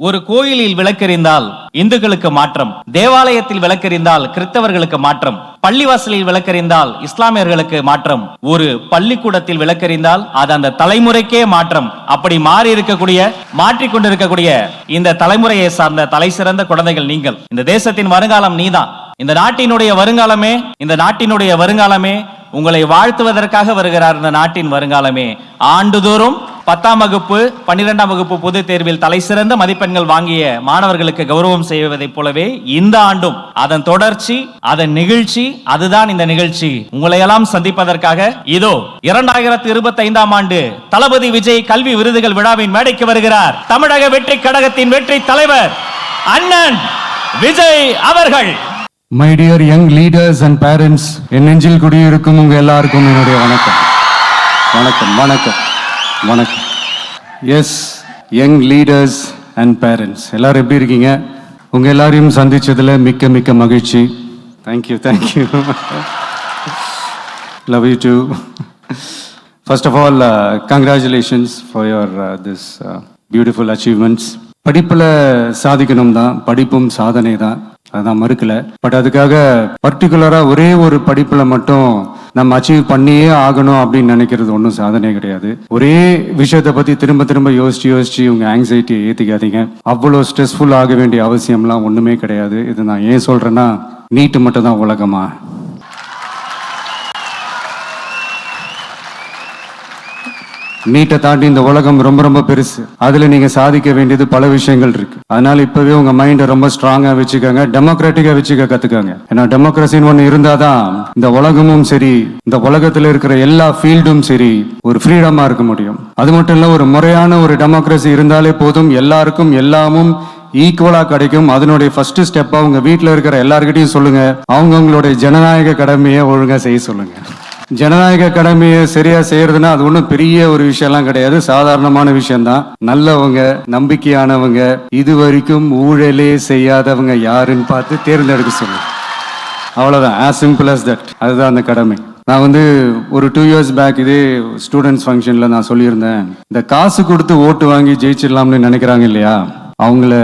ஒரு கோயிலில் விளக்கெறிந்தால் இந்துக்களுக்கு மாற்றம் தேவாலயத்தில் விளக்கெறிந்தால் கிறிஸ்தவர்களுக்கு மாற்றம் பள்ளிவாசலில் விளக்கெறிந்தால் இஸ்லாமியர்களுக்கு மாற்றம் ஒரு பள்ளிக்கூடத்தில் விளக்கெறிந்தால் அது அந்த தலைமுறைக்கே மாற்றம். அப்படி மாறி இருக்கக்கூடிய மாற்றிக்கொண்டிருக்கக்கூடிய இந்த தலைமுறையை சார்ந்த தலை சிறந்த குழந்தைகள் நீங்கள். இந்த தேசத்தின் வருங்காலம் நீதான். இந்த நாட்டினுடைய வருங்காலமே இந்த நாட்டினுடைய வருங்காலமே உங்களை வாழ்த்துவதற்காக வருகிறார். இந்த நாட்டின் வருங்காலமே ஆண்டுதோறும் பத்தாம் வகுப்பு பன்னிரெண்டாம் வகுப்பு பொது தேர்வில் தலை சிறந்த மதிப்பெண்கள் வாங்கிய மாணவர்களுக்கு கௌரவம் செய்வதைப் போலவே இந்த ஆண்டும் அதன் தொடர்ச்சி அதன் நிகழ்ச்சி அதுதான் இந்த நிகழ்ச்சி. உங்களையெல்லாம் சந்திப்பதற்காக இதோ இரண்டாயிரத்தி இருபத்தி ஐந்தாம் ஆண்டு தளபதி விஜய் கல்வி விருதுகள் விழாவின் மேடைக்கு வருகிறார். தமிழக வெற்றி கழகத்தின் வெற்றி தலைவர் அண்ணன் விஜய் அவர்கள். My dear young leaders and parents என் நெஞ்சில் குடியிருக்கும் உங்க எல்லாருக்கும் என்னுடைய வணக்கம். வணக்கம் வணக்கம். வணக்கம். Yes young leaders and parents எல்லாரும் எப்படி இருக்கீங்க? உங்கள் எல்லாரையும் சந்தித்ததில் மிக்க மிக்க மகிழ்ச்சி. Thank you thank you love you too first of all congratulations for your this beautiful achievements படிப்பில் சாதிக்கணும் தான் படிப்பும் சாதனை தான். அதுதான் மறுக்கலை. பட் அதுக்காக பர்டிகுலராக ஒரே ஒரு படிப்பில் மட்டும் நம்ம அச்சீவ் பண்ணியே ஆகணும் அப்படின்னு நினைக்கிறது ஒன்றும் சாதனை கிடையாது. ஒரே விஷயத்தை பற்றி திரும்ப திரும்ப யோசிச்சு யோசிச்சு உங்கள் ஆங்ஸைட்டியை ஏற்றிக்காதீங்க அவ்வளோ ஸ்ட்ரெஸ்ஃபுல் ஆக வேண்டிய அவசியம்லாம் ஒன்றுமே கிடையாது. இது நான் ஏன் சொல்கிறேன்னா நீட்டு மட்டும் தான் உலகமா? நீட்டை தாண்டி இந்த உலகம் ரொம்ப ரொம்ப பெருசு. அதுல நீங்க சாதிக்க வேண்டியது பல விஷயங்கள் இருக்கு. அதனால இப்பவே உங்க மைண்டை ரொம்ப ஸ்ட்ராங்கா வச்சுக்கோங்க. டெமோக்ராட்டிக்கா வச்சுக்க கத்துக்கோங்க. ஏன்னா டெமோக்ரஸின்னு ஒண்ணு இருந்தாதான் இந்த உலகமும் சரி இந்த உலகத்துல இருக்கிற எல்லா ஃபீல்டும் சரி ஒரு ஃப்ரீடமா இருக்க முடியும். அது மட்டும் இல்ல ஒரு முறையான ஒரு டெமோக்ரஸி இருந்தாலே போதும். எல்லாருக்கும் எல்லாமும் ஈக்குவலா கிடைக்கும். அதனுடைய ஃபர்ஸ்ட் ஸ்டெப்பாக அவங்க வீட்டில் இருக்கிற எல்லாருக்கிட்டையும் சொல்லுங்க. அவங்கவுங்களுடைய ஜனநாயக கடமையை ஒழுங்காக செய்ய சொல்லுங்க. ஜனநாயக கடமையை சரியா செய்யறதுன்னா அது ஒன்றும் பெரிய ஒரு விஷயம்லாம் கிடையாது. சாதாரணமான விஷயம்தான். நல்லவங்க நம்பிக்கையானவங்க இது வரைக்கும் ஊழலே செய்யாதவங்க யாருன்னு பார்த்து தேர்ந்தெடுக்க சொல்லு. அவ்வளோதான் ஆஸ் சிம்பிள் அஸ் தட் அதுதான் அந்த கடமை. நான் வந்து ஒரு டூ இயர்ஸ் பேக் இதே ஸ்டூடெண்ட்ஸ் ஃபங்க்ஷனில் நான் சொல்லியிருந்தேன். இந்த காசு கொடுத்து ஓட்டு வாங்கி ஜெயிச்சிடலாம்னு நினைக்கிறாங்க இல்லையா? அவங்கள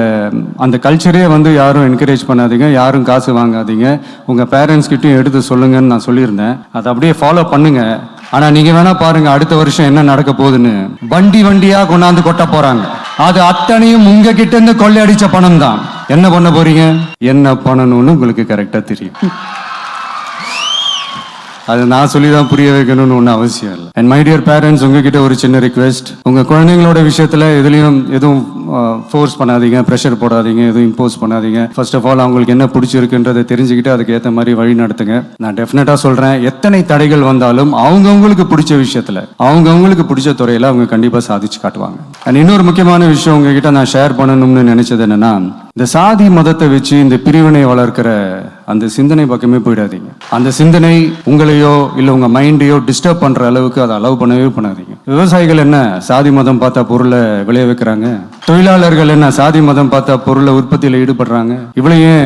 அந்த கல்ச்சரே வந்து யாரும் என்கரேஜ் பண்ணாதீங்க யாரும் காசு வாங்காதீங்க. உங்கள் பேரண்ட்ஸ்கிட்டையும் எடுத்து சொல்லுங்கன்னு நான் சொல்லியிருந்தேன். அதை அப்படியே ஃபாலோ பண்ணுங்க. ஆனால் நீங்கள் வேணால் பாருங்கள் அடுத்த வருஷம் என்ன நடக்க போகுதுன்னு. வண்டி வண்டியாக கொண்டாந்து கொட்ட போகிறாங்க அது அத்தனையும் உங்க கிட்ட இருந்து கொள்ளையடிச்ச பணம் தான் என்ன பண்ண போறீங்க? என்ன பண்ணணும்னு உங்களுக்கு கரெக்டாக தெரியும். அது நான் சொல்லி தான் புரிய வைக்கணும்னு ஒன்றும் அவசியம் இல்லை. அண்ட் மை டியர் பேரண்ட்ஸ் உங்ககிட்ட ஒரு சின்ன ரிக்வெஸ்ட் உங்கள் குழந்தைங்களோட விஷயத்தில் எதுலையும் எதுவும் ஃபோர்ஸ் பண்ணாதீங்க ப்ரெஷர் போடாதீங்க எதுவும் இம்போஸ் பண்ணாதீங்க. ஃபர்ஸ்ட் ஆஃப் ஆல் அவங்களுக்கு என்ன பிடிச்சிருக்குன்றதை தெரிஞ்சுக்கிட்டு அதுக்கு ஏற்ற மாதிரி வழி நடத்துங்க. நான் டெஃபினட்டாக சொல்கிறேன் எத்தனை தடைகள் வந்தாலும் அவங்கவுங்களுக்கு பிடிச்ச விஷயத்தில் அவங்கவுங்களுக்கு பிடிச்ச துறையில் அவங்க கண்டிப்பாக சாதிச்சு காட்டுவாங்க. அண்ட் இன்னொரு முக்கியமான விஷயம் உங்ககிட்ட நான் ஷேர் பண்ணணும்னு நினைச்சது என்னென்னா இந்த சாதி மதத்தை வச்சு இந்த பிரிவினை வளர்க்கிற அந்த சிந்தனை பக்கமே போயிடாதீங்க. அந்த சிந்தனை உங்களையோ இல்லை உங்க மைண்டையோ டிஸ்டர்ப் பண்ற அளவுக்கு அதை அலோவ் பண்ணவே பண்ணாதீங்க. விவசாயிகள் என்ன சாதி மதம் பார்த்தா பொருளை விளைய வைக்கிறாங்க? தொழிலாளர்கள் என்ன சாதி மதம் பார்த்தா பொருளை உற்பத்தியில் ஈடுபடுறாங்க? இவ்வளையும்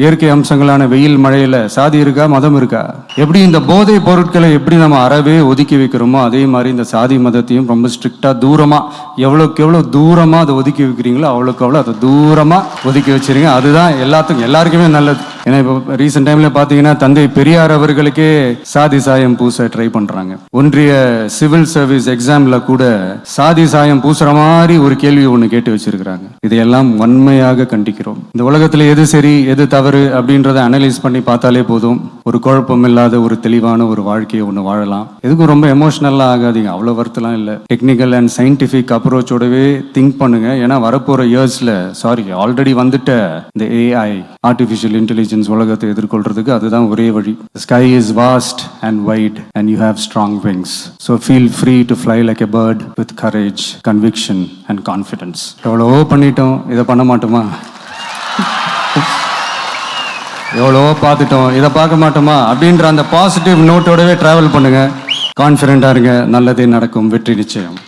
இயற்கை அம்சங்களான வெயில் மழையில சாதி இருக்கா மதம் இருக்கா? எப்படி இந்த போதை பொருட்களை எப்படி நம்ம அறவே ஒதுக்கி வைக்கிறோமோ அதே மாதிரி இந்த சாதி மதத்தையும் ரொம்ப ஸ்ட்ரிக்டா தூரமா எவ்வளவுக்கு எவ்வளவு தூரமா அதை ஒதுக்கி வைக்கிறீங்களோ அவ்வளோக்கு அவ்வளோ அதை தூரமா ஒதுக்கி வச்சிருங்க. அதுதான் எல்லாத்துக்கும் எல்லாருக்குமே நல்லது. ஏன்னா இப்போ ரீசெண்ட் டைம்ல பாத்தீங்கன்னா தந்தை பெரியார் அவர்களுக்கே சாதி சாயம் பூச ட்ரை பண்றாங்க. ஒன்றிய சிவில் சர்வீஸ் எக்ஸாம்ல கூட சாதி சாயம் பூசுற மாதிரி ஒரு கேள்வி ஒண்ணு கேட்டு வச்சிருக்கிறாங்க. இதையெல்லாம் வன்மையாக கண்டிக்கிறோம். இந்த உலகத்துல எது சரி எது தவறு அப்படின்றத அனலைஸ் பண்ணி பார்த்தாலே போதும். ஒரு குழப்பம் இல்லாத ஒரு தெளிவான ஒரு வாழ்க்கையை ஒன்று வாழலாம். எதுக்கும் ரொம்ப எமோஷனலாக ஆகாதீங்க. அவ்வளோ வருத்தலாம் இல்லை. டெக்னிக்கல் அண்ட் சயின்டிஃபிக் அப்ரோச்சோடவே திங்க் பண்ணுங்க. ஏன்னா வரப்போகிற இயர்ஸில் சாரி ஆல்ரெடி வந்துட்ட இந்த ஏஐ ஆர்டிஃபிஷியல் இன்டெலிஜென்ஸ் உலகத்தை எதிர்கொள்றதுக்கு அதுதான் ஒரே வழி. Sky is vast and wide and you have strong wings so feel free to fly like a bird with courage conviction and confidence எவ்வளோ பண்ணிட்டோம். இதை பண்ண மாட்டோமா? எவ்வளவோ பார்த்துட்டோம். இதை பார்க்க மாட்டோமா? அப்படின்ற அந்த பாசிட்டிவ் நோட்டோடவே ட்ராவல் பண்ணுங்கள் கான்ஃபிடென்ட்டாக இருங்க. நல்லதே நடக்கும். வெற்றி நிச்சயம்.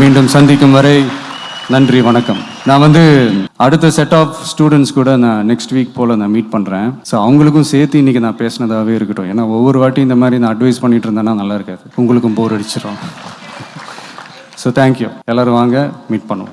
மீண்டும் சந்திக்கும் வரை நன்றி வணக்கம். நான் வந்து அடுத்த செட் ஆஃப் ஸ்டூடெண்ட்ஸ் கூட நான் நெக்ஸ்ட் வீக் போல் நான் மீட் பண்ணுறேன் ஸோ அவங்களுக்கும் சேர்த்து இன்னைக்கு நான் பேசினதாகவே இருக்கட்டும். ஏன்னா ஒவ்வொரு வாட்டி இந்த மாதிரி நான் அட்வைஸ் பண்ணிட்டு இருந்தேன்னா நல்லா இருக்காது. உங்களுக்கும் போர் அடிச்சிடும் ஸோ தேங்க்யூ எல்லோரும் வாங்க மீட் பண்ணுவோம்.